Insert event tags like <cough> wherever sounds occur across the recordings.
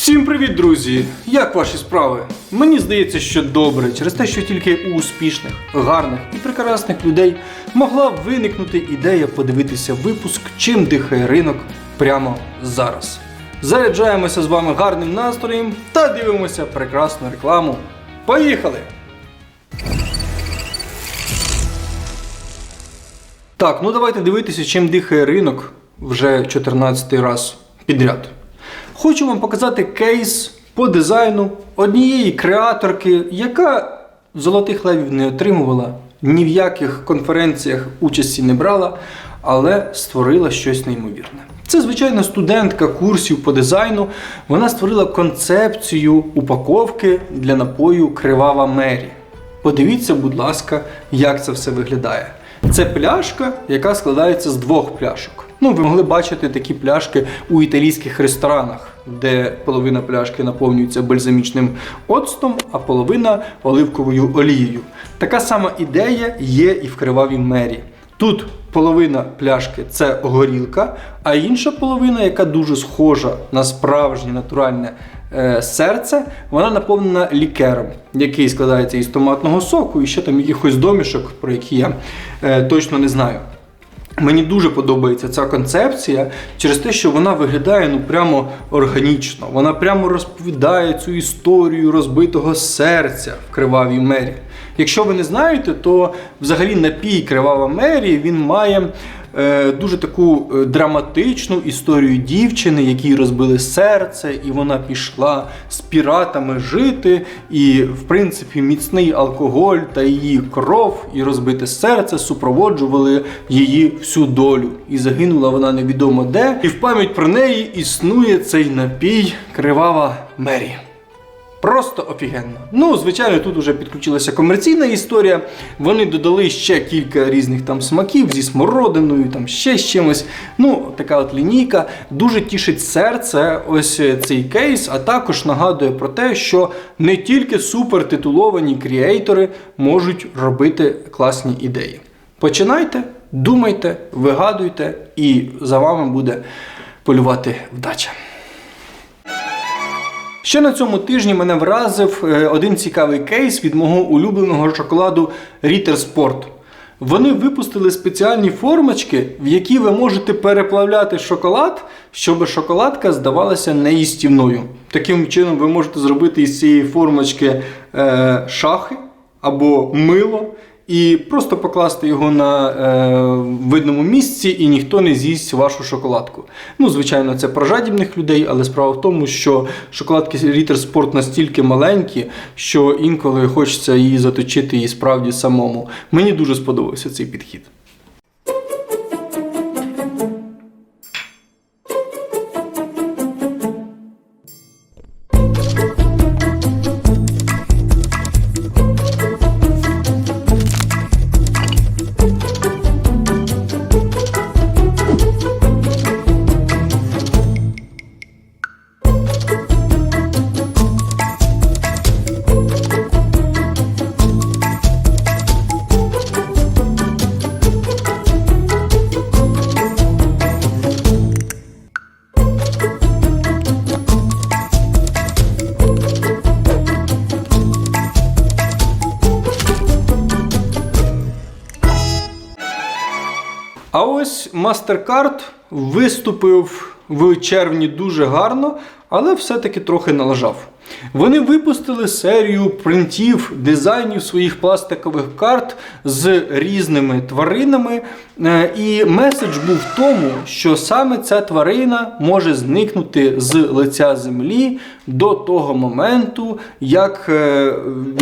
Всім привіт, друзі! Як ваші справи? Мені здається, що добре, через те, що тільки у успішних, гарних і прекрасних людей могла виникнути ідея подивитися випуск, чим дихає ринок прямо зараз. Заряджаємося з вами гарним настроєм та дивимося прекрасну рекламу. Поїхали! Так, ну давайте дивитися, чим дихає ринок вже 14 раз підряд. Хочу вам показати кейс по дизайну однієї креаторки, яка золотих левів не отримувала, ні в яких конференціях участі не брала, але створила щось неймовірне. Це, звичайно, студентка курсів по дизайну. Вона створила концепцію упаковки для напою Кривава Мері. Подивіться, будь ласка, як це все виглядає. Це пляшка, яка складається з двох пляшок. Ну, ви могли бачити такі пляшки у італійських ресторанах, де половина пляшки наповнюється бальзамічним оцтом, а половина оливковою олією. Така сама ідея є і в кривавій мері. Тут половина пляшки це горілка, а інша половина, яка дуже схожа на справжнє натуральне е, серце, вона наповнена лікером, який складається із томатного соку і ще там якихось домішок, про які я е, точно не знаю. Мені дуже подобається ця концепція через те, що вона виглядає ну прямо органічно. Вона прямо розповідає цю історію розбитого серця в кривавій мері. Якщо ви не знаєте, то взагалі напій Кривава Мері він має дуже таку е, драматичну історію дівчини, якій розбили серце, і вона пішла з піратами жити. І, в принципі, міцний алкоголь та її кров і розбите серце супроводжували її всю долю. І загинула вона невідомо де. І в пам'ять про неї існує цей напій Кривава Мері. Просто офігенно. Ну, звичайно, тут вже підключилася комерційна історія. Вони додали ще кілька різних там смаків зі смородиною, там ще з чимось. Ну, така от лінійка. Дуже тішить серце ось цей кейс, а також нагадує про те, що не тільки супертитуловані кріейтори можуть робити класні ідеї. Починайте, думайте, вигадуйте, і за вами буде полювати вдача. Ще на цьому тижні мене вразив е, один цікавий кейс від мого улюбленого шоколаду Ritter Sport. Вони випустили спеціальні формочки, в які ви можете переплавляти шоколад, щоб шоколадка здавалася неїстівною. Таким чином, ви можете зробити із цієї формочки е, шахи або мило. І просто покласти його на е, видному місці, і ніхто не з'їсть вашу шоколадку. Ну, звичайно, це про жадібних людей, але справа в тому, що шоколадки Ritter Sport настільки маленькі, що інколи хочеться її заточити і справді самому. Мені дуже сподобався цей підхід. А ось MasterCard виступив в червні дуже гарно, але все-таки трохи налажав. Вони випустили серію принтів, дизайнів своїх пластикових карт з різними тваринами. Е, І меседж був в тому, що саме ця тварина може зникнути з лиця землі до того моменту, як е,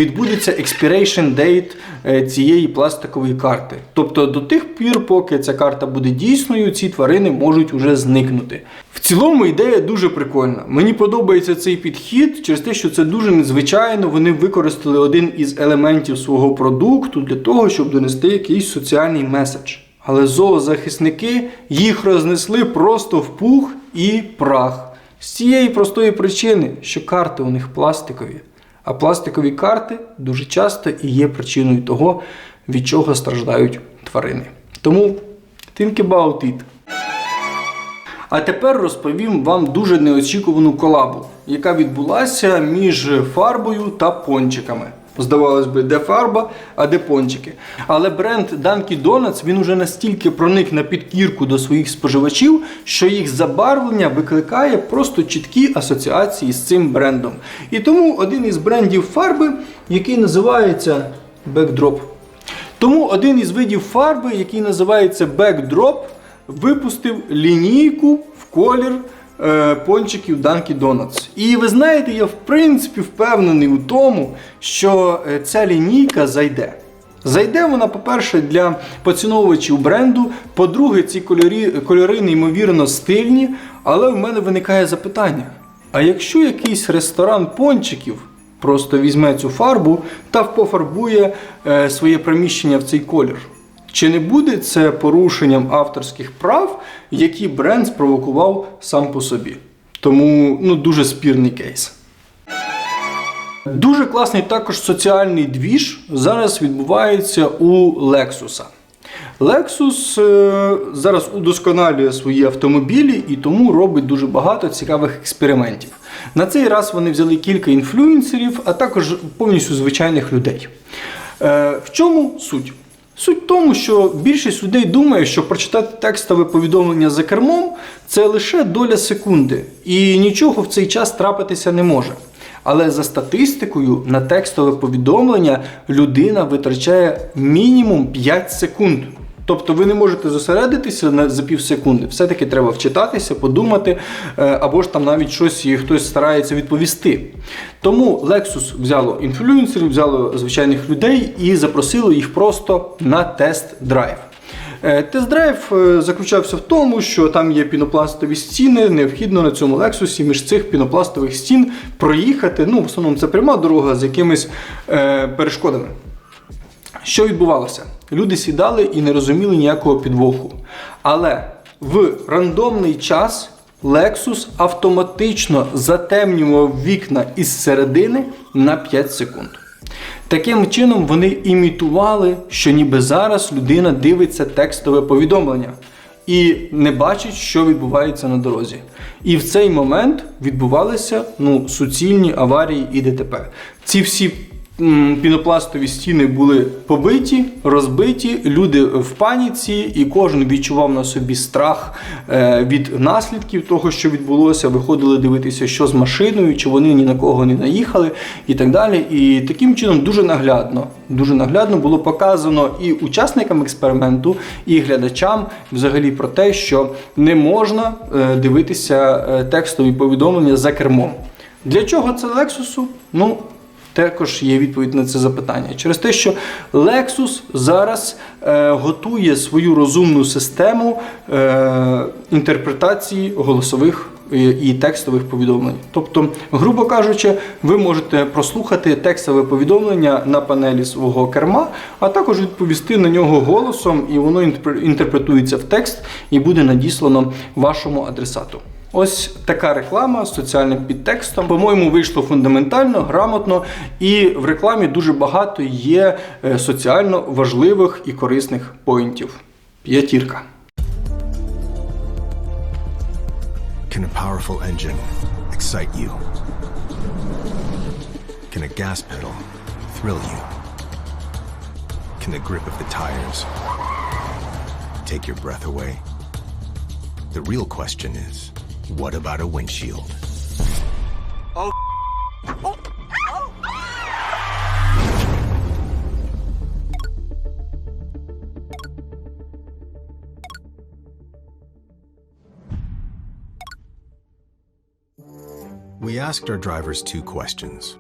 відбудеться expiration date е, цієї пластикової карти. Тобто до тих пір, поки ця карта буде дійсною, ці тварини можуть уже зникнути. В цілому ідея дуже прикольна. Мені подобається цей підхід через те, що це дуже незвичайно. Вони використали один із елементів свого продукту для того, щоб донести якийсь соціальний меседж. Але зоозахисники їх рознесли просто в пух і прах. З цієї простої причини, що карти у них пластикові. А пластикові карти дуже часто і є причиною того, від чого страждають тварини. Тому think about it. А тепер розповім вам дуже неочікувану колабу, яка відбулася між фарбою та пончиками. Здавалось би, де фарба, а де пончики. Але бренд Dunkin' Donuts він уже настільки проник на підкірку до своїх споживачів, що їх забарвлення викликає просто чіткі асоціації з цим брендом. І тому один із брендів фарби, який називається Backdrop. Тому один із видів фарби, який називається Backdrop, випустив лінійку в колір е, пончиків Dunkin' Donuts. І ви знаєте, я в принципі впевнений у тому, що е, ця лінійка зайде. Зайде вона, по-перше, для поціновувачів бренду. По-друге, ці кольори, кольори неймовірно стильні. Але в мене виникає запитання: а якщо якийсь ресторан пончиків просто візьме цю фарбу та пофарбує е, своє приміщення в цей колір? Чи не буде це порушенням авторських прав, які бренд спровокував сам по собі? Тому ну, дуже спірний кейс. Дуже класний також соціальний двіж зараз відбувається у Lexus. Lexus е, зараз удосконалює свої автомобілі і тому робить дуже багато цікавих експериментів. На цей раз вони взяли кілька інфлюенсерів, а також повністю звичайних людей. Е, в чому суть? Суть в тому, що більшість людей думає, що прочитати текстове повідомлення за кермом це лише доля секунди, і нічого в цей час трапитися не може. Але за статистикою на текстове повідомлення людина витрачає мінімум 5 секунд. Тобто ви не можете зосередитися на за пів секунди. Все-таки треба вчитатися, подумати, е, або ж там навіть щось і хтось старається відповісти. Тому Lexus взяло інфлюенсерів, взяло звичайних людей і запросило їх просто на тест-драйв. Е, Тест-драйв е, заключався в тому, що там є пінопластові стіни, необхідно на цьому Лексусі між цих пінопластових стін проїхати. Ну, в основному це пряма дорога з якимись е, перешкодами. Що відбувалося? Люди сідали і не розуміли ніякого підвоху. Але в рандомний час Lexus автоматично затемнював вікна із середини на 5 секунд. Таким чином вони імітували, що ніби зараз людина дивиться текстове повідомлення і не бачить, що відбувається на дорозі. І в цей момент відбувалися ну, суцільні аварії і ДТП. Ці всі пінопластові стіни були побиті, розбиті, люди в паніці, і кожен відчував на собі страх е, від наслідків того, що відбулося. Виходили дивитися, що з машиною, чи вони ні на кого не наїхали, і так далі. І таким чином дуже наглядно, дуже наглядно було показано і учасникам експерименту, і глядачам взагалі про те, що не можна е, дивитися е, текстові повідомлення за кермом. Для чого це Лексусу? Ну, також є відповідь на це запитання. Через те, що Lexus зараз е, готує свою розумну систему е, інтерпретації голосових і текстових повідомлень. Тобто, грубо кажучи, ви можете прослухати текстове повідомлення на панелі свого керма, а також відповісти на нього голосом, і воно інтерпретується в текст і буде надіслано вашому адресату. Ось така реклама з соціальним підтекстом. По-моєму, вийшло фундаментально, грамотно, і в рекламі дуже багато є е, соціально важливих і корисних поінтів. П'ятірка. Can a powerful engine excite you? Can a gas pedal thrill you? Can the grip of the tires take your breath away? The real question is What about a windshield? Oh. oh. oh. We asked our drivers two questions.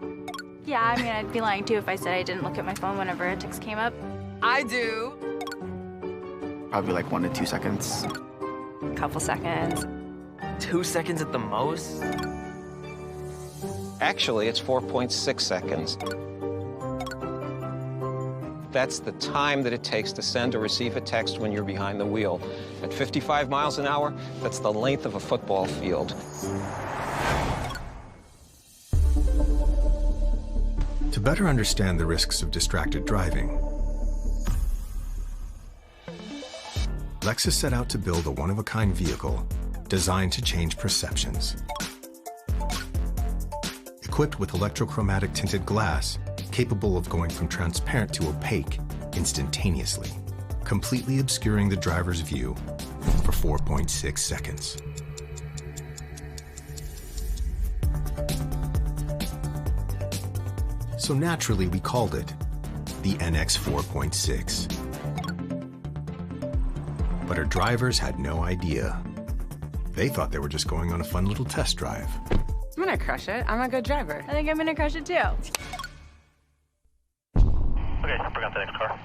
Yeah, I mean, I'd be lying too if I said I didn't look at my phone whenever a text came up. I do. Probably like one to two seconds. A couple seconds. Two seconds at the most? Actually, it's 4.6 seconds. That's the time that it takes to send or receive a text when you're behind the wheel. At 55 miles an hour, that's the length of a football field. To better understand the risks of distracted driving, Lexus set out to build a one-of-a-kind vehicle designed to change perceptions. Equipped with electrochromatic tinted glass, capable of going from transparent to opaque instantaneously, completely obscuring the driver's view for 4.6 seconds. So naturally, we called it the NX 4.6. But our drivers had no idea. They thought they were just going on a fun little test drive. I'm gonna crush it. I'm a good driver. I think I'm gonna crush it too. Okay, bring out the next car.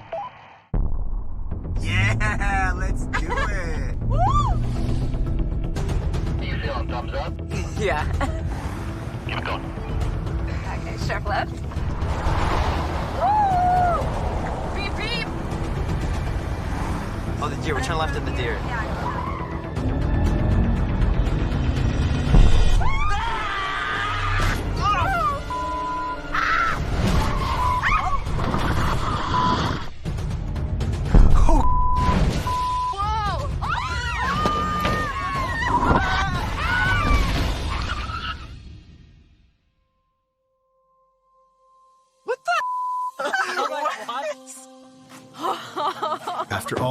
Yeah, let's do <laughs> it. Woo! You feeling thumbs up? Yeah. Keep it going. Okay, sharp left. Woo! Beep beep. Oh, the deer. We're turning left at the deer. After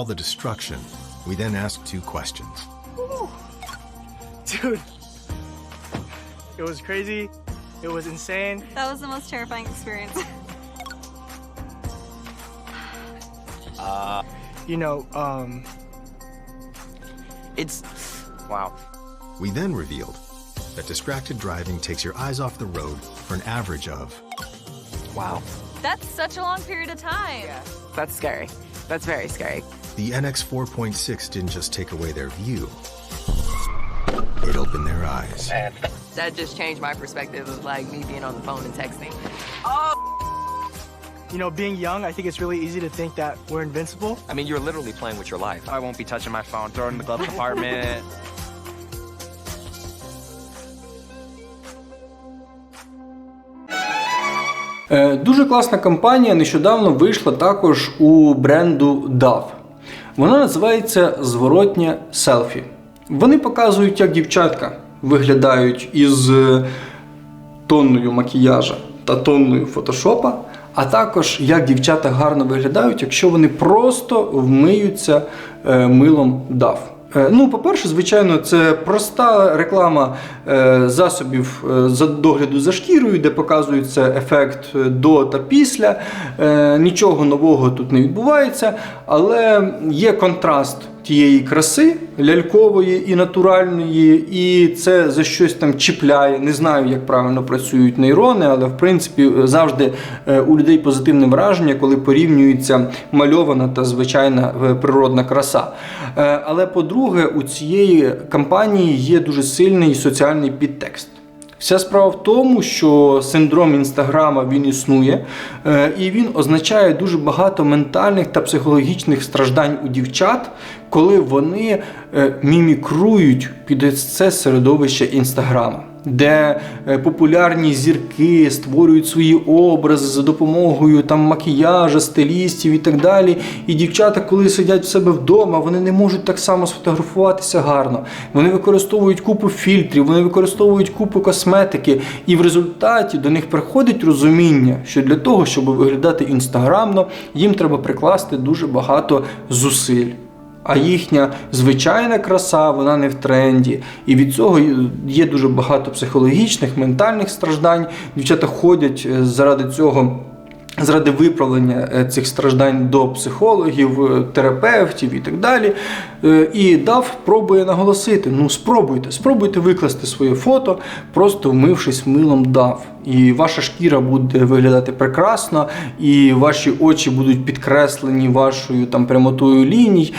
all the destruction, we then asked two questions. Dude, it was crazy. It was insane. That was the most terrifying experience. <laughs> You know, um, It's. Wow. We then revealed that distracted driving takes your eyes off the road for an average of Wow. That's such a long period of time. Yeah. That's scary. That's very scary. the NX 4.6 didn't just take away their view, it opened their eyes. That just changed my perspective of like me being on the phone and texting. you know, being young, I think it's really easy to think that we're invincible. I mean, you're literally playing with your life. I won't be touching my phone, throwing it in the glove compartment. <laughs> Е, Дуже класна кампанія нещодавно вийшла також у бренду DAF. Вона називається зворотня селфі. Вони показують, як дівчатка виглядають із е, тонною макіяжа та тонною фотошопа, а також як дівчата гарно виглядають, якщо вони просто вмиються е, милом DAF. Е, Ну, по-перше, звичайно, це проста реклама е, засобів е, за догляду за шкірою, де показується ефект до та після. Нічого нового тут не відбувається, але є контраст тієї краси лялькової і натуральної, і це за щось там чіпляє. Не знаю, як правильно працюють нейрони, але в принципі завжди е, у людей позитивне враження, коли порівнюється мальована та звичайна е, природна краса. Е, Але по-друге, у цієї кампанії є дуже сильний соціальний підтекст. Вся справа в тому, що синдром інстаграма він існує, е, і він означає дуже багато ментальних та психологічних страждань у дівчат, коли вони е, мімікрують під це середовище інстаграма. Де е, популярні зірки створюють свої образи за допомогою там макіяжа, стилістів і так далі. І дівчата, коли сидять в себе вдома, вони не можуть так само сфотографуватися гарно. Вони використовують купу фільтрів, вони використовують купу косметики, і в результаті до них приходить розуміння, що для того, щоб виглядати інстаграмно, їм треба прикласти дуже багато зусиль. А їхня звичайна краса, вона не в тренді. І від цього є дуже багато психологічних, ментальних страждань. Дівчата ходять е, заради цього. Заради виправлення е, цих страждань до психологів, е, терапевтів і так далі. Е, І дав пробує наголосити: ну спробуйте, спробуйте викласти своє фото, просто вмившись милом дав. І ваша шкіра буде виглядати прекрасно, і ваші очі будуть підкреслені вашою там прямотою ліній.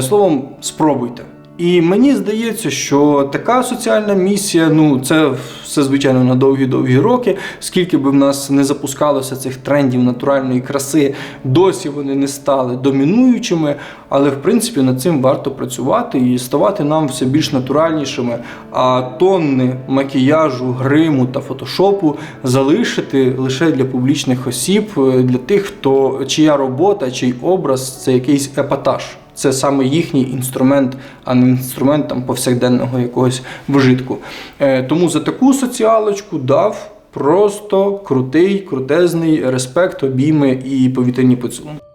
Словом, спробуйте. І мені здається, що така соціальна місія, ну це все звичайно на довгі-довгі роки. Скільки би в нас не запускалося цих трендів натуральної краси, досі вони не стали домінуючими. Але в принципі над цим варто працювати і ставати нам все більш натуральнішими. А тонни макіяжу, гриму та фотошопу залишити лише для публічних осіб, е, для тих, хто чия робота, чий образ це якийсь епатаж. Це саме їхній інструмент, а не інструмент там повсякденного якогось вжитку. Е, тому за таку соціалочку дав просто крутий, крутезний респект, обійми і повітряні поцілунки.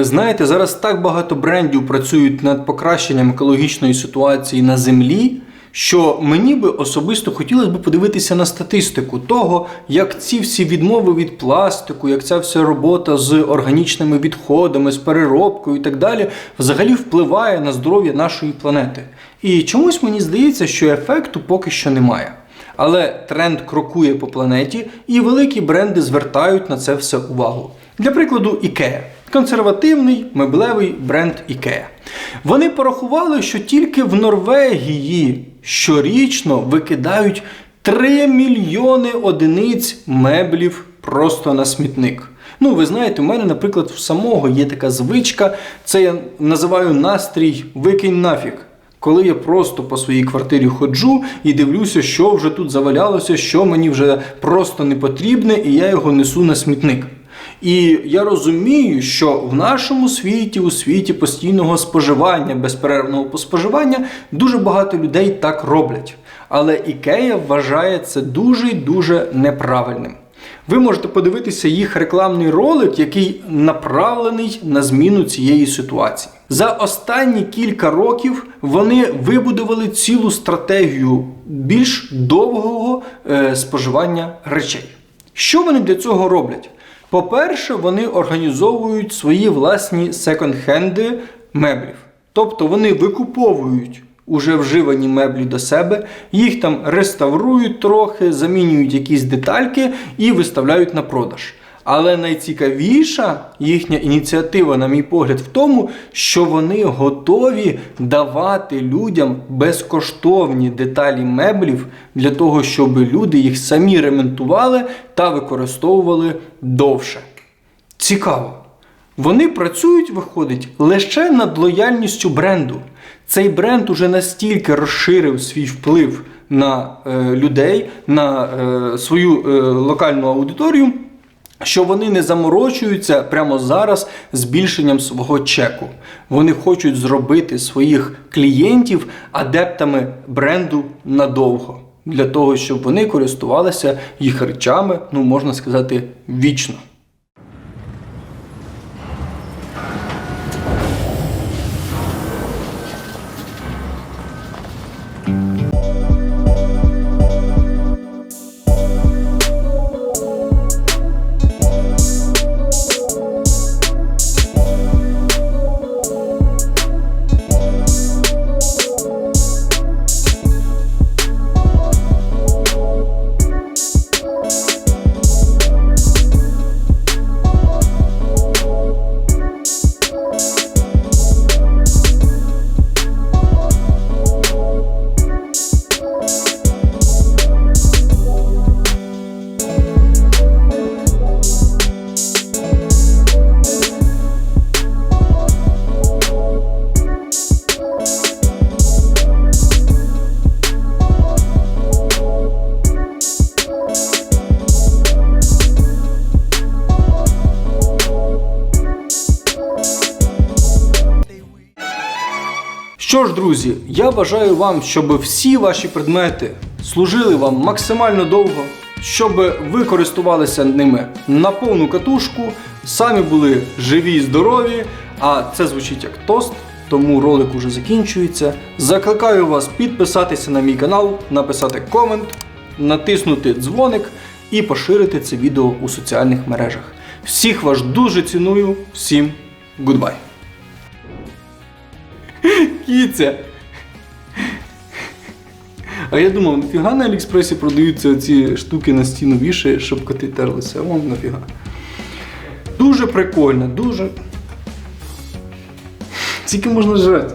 Знаєте, зараз так багато брендів працюють над покращенням екологічної ситуації на землі, що мені би особисто хотілося б подивитися на статистику того, як ці всі відмови від пластику, як ця вся робота з органічними відходами, з переробкою і так далі, взагалі впливає на здоров'я нашої планети. І чомусь мені здається, що ефекту поки що немає. Але тренд крокує по планеті, і великі бренди звертають на це все увагу. Для прикладу, IKEA. Консервативний меблевий бренд IKEA. Вони порахували, що тільки в Норвегії щорічно викидають 3 мільйони одиниць меблів просто на смітник. Ну, ви знаєте, у мене, наприклад, в самого є така звичка, це я називаю настрій викинь нафіг. Коли я просто по своїй квартирі ходжу і дивлюся, що вже тут завалялося, що мені вже просто не потрібне, і я його несу на смітник. І я розумію, що в нашому світі, у світі постійного споживання, безперервного споживання, дуже багато людей так роблять. Але Ікея вважає це дуже й дуже неправильним. Ви можете подивитися їх рекламний ролик, який направлений на зміну цієї ситуації. За останні кілька років вони вибудували цілу стратегію більш довгого е, споживання речей. Що вони для цього роблять? По-перше, вони організовують свої власні секонд-хенди меблів. Тобто вони викуповують уже вживані меблі до себе, їх там реставрують трохи, замінюють якісь детальки і виставляють на продаж. Але найцікавіша їхня ініціатива, на мій погляд, в тому, що вони готові давати людям безкоштовні деталі меблів для того, щоб люди їх самі ремонтували та використовували довше. Цікаво. Вони працюють, виходить, лише над лояльністю бренду. Цей бренд уже настільки розширив свій вплив на е, людей, на е, свою е, локальну аудиторію, що вони не заморочуються прямо зараз збільшенням свого чеку. Вони хочуть зробити своїх клієнтів адептами бренду надовго. Для того, щоб вони користувалися їх речами, ну можна сказати, вічно. Я бажаю вам, щоб всі ваші предмети служили вам максимально довго, щоб ви користувалися ними на повну катушку, самі були живі і здорові, а це звучить як тост. тому ролик уже закінчується. Закликаю вас підписатися на мій канал, написати комент, натиснути дзвоник і поширити це відео у соціальних мережах. Всіх вас дуже ціную, всім гудбай. <laughs> Кіця. А я думав, нафіга на Аліекспресі продаються ці штуки на стіну вішає, щоб коти терлися. Вон нафіга. Дуже прикольно, дуже. Скільки можна жрати?